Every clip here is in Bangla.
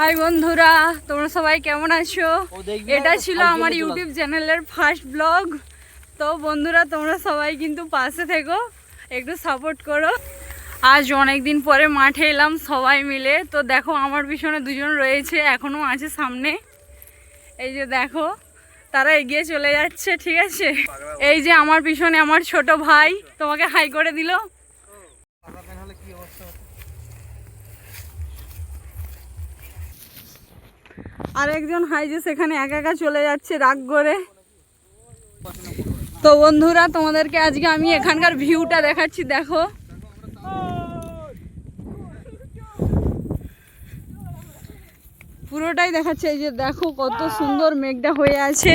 হাই বন্ধুরা তোমরা সবাই কেমন আছো? এটা ছিল আমার ইউটিউব চ্যানেলের ফার্স্ট ব্লগ তো বন্ধুরা তোমরা সবাই কিন্তু পাশে থেকো একটু সাপোর্ট করো। আজ অনেক দিন পরে মাঠে এলাম সবাই মিলে। তো দেখো আমার পিছনে দুজন রয়েছে এখনও আছে সামনে। এই যে দেখো তারা এগিয়ে চলে যাচ্ছে ঠিক আছে? এই যে আমার পিছনে আমার ছোট ভাই তোমাকে হাই করে দিল। আর একজন হাই যে সেখানে একা একা চলে যাচ্ছে রাগ করে। তো বন্ধুরা, তোমাদেরকে আজকে আমি এখানকার ভিউটা দেখাচ্ছি, দেখো। পুরোটাই দেখাচ্ছে, এই যে দেখো কত সুন্দর মেঘটা হয়ে আছে।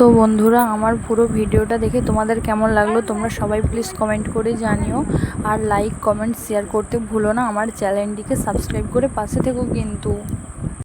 তো বন্ধুরা, আমার পুরো ভিডিওটা দেখে তোমাদের কেমন লাগল তোমরা সবাই প্লিজ কমেন্ট করে জানিও। আর লাইক কমেন্ট শেয়ার করতে ভুলো না, আমার চ্যানেলটিকে সাবস্ক্রাইব করে পাশে থেকো কিন্তু।